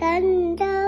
കണ്ടോ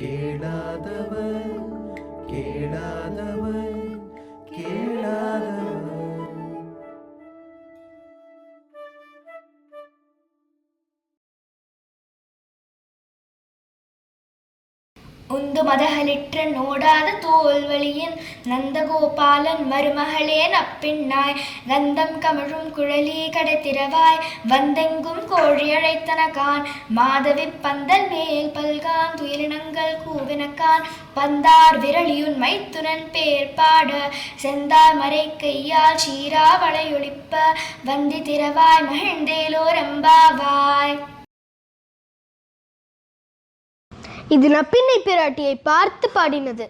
கேளாதவர் கேளாத உந்து மதகலிற்ற நோடாத தோல்வழியின் நந்தகோபாலன் மருமகளேன் அப்பின்னாய். கந்தம் கமழும் குழலி கடத்திரவாய் வந்தெங்கும் கோழி அழைத்தனகான் மாதவி பந்தல் மேல் பல்கான் துயிலினங்கள் கூவினக்கான் பந்தார் விரலியுன் மைத்துனன் பேர் பாட செந்தார் மறை கையால் சீரா வளையொழிப்ப. வந்தி திரவாய் மகிழ்ந்தேலோரெம்பாவாய் இது நப்பின்னை பிராட்டியை பார்த்து பாடினது.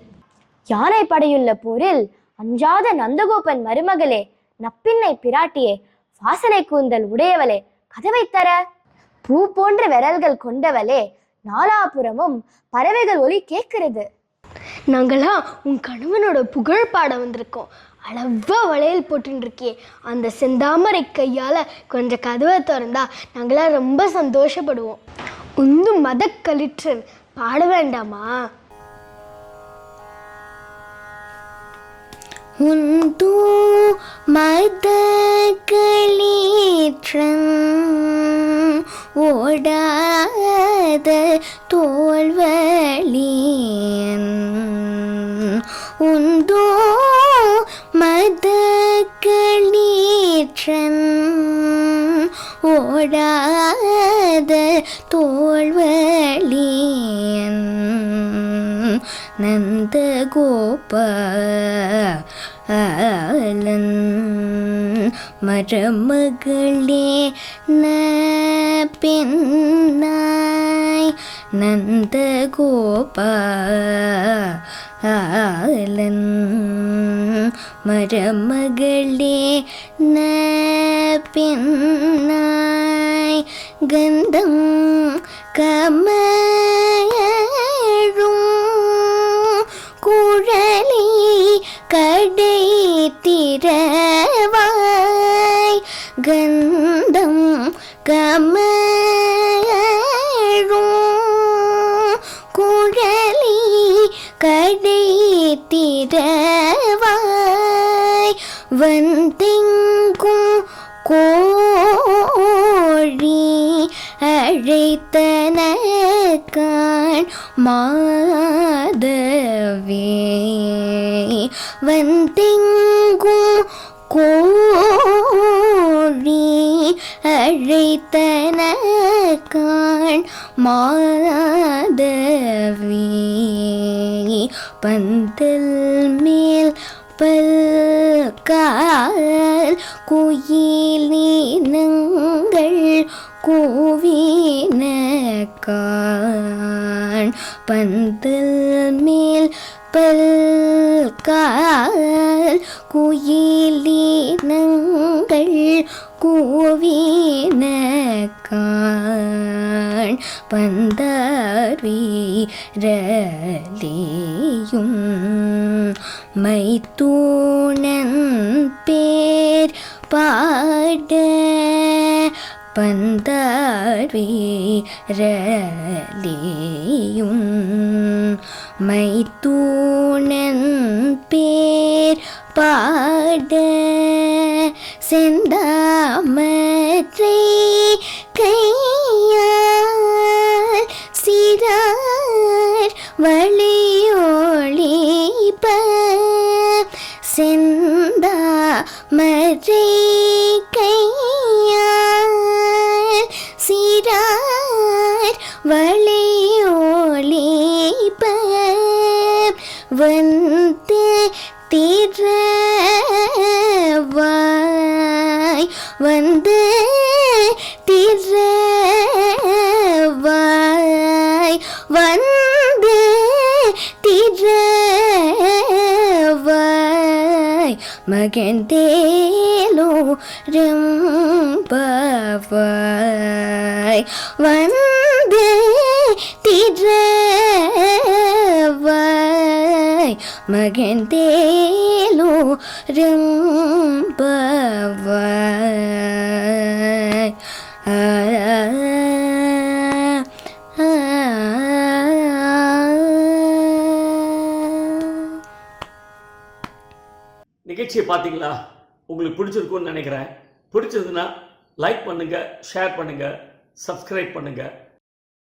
யானை படையுள்ள போரில் அஞ்சாத நந்தகோபன் மருமகளே நப்பின்னை பிராட்டியே வாசனை கூந்தல் உடையவளே கதவை தர. பூ போன்ற விரல்கள் கொண்டவளே நாலாபுறமும் பறவைகள் ஒலி கேட்கிறது. நாங்களா உன் கணவனோட புகழ் பாட வந்திருக்கோம். அளவா வளையல் போட்டுருக்கியே அந்த செந்தாமரை கையால கொஞ்சம் கதவை திறந்தா நாங்களாம் ரொம்ப சந்தோஷப்படுவோம். உந்து மதக்களிற்றன் பாட வேண்டாமா? உந்து மதக்களீற்றன் ஓடாத தோல்வழியன். உந்தோ மதக்களீற்றன் ஓடாத தோல்வழியன் நந்தகோபாலன் மரமகளே ந பெண்ணாய் நந்தகோபாலன் மரமகளே ந பெண்ணாய் கந்தம் கமழும் குழலி கடை திரவாய் கந்தம் கமழும் குழலி கடை திரவாய் வந்தெங்கும் அழைத்தனக்கான் மாதவே. வந்தெங்கும் கோழி அழைத்தனக்கான் மாதவே. பந்தல் மேல் பல்கால் குயிலினங்கள் கூவின பந்தல் மேல் பல்கால் குயிலினங்கள் கூவின பந்தார் வீரலியும் மைத்தூணன் பேர் பாட பந்தார் மைத்தூணன் பேர் பாட செந்தாமற்றை கையால் சிறார் வழியொளிப்ப செந்தாமரை கையால் திரவாய் வந்து திரவாய் வந்து திரவாய் மகந்தேலோ ரம்பவாய். வந்து மகன் தேலோ ரம்பவாய் ஆ நிகழ்ச்சியை பார்த்தீங்களா? உங்களுக்கு பிடிச்சிருக்கும்னு நினைக்கிறேன். பிடிச்சதுன்னா லைக் பண்ணுங்கள் ஷேர் பண்ணுங்கள் சப்ஸ்கிரைப் பண்ணுங்கள்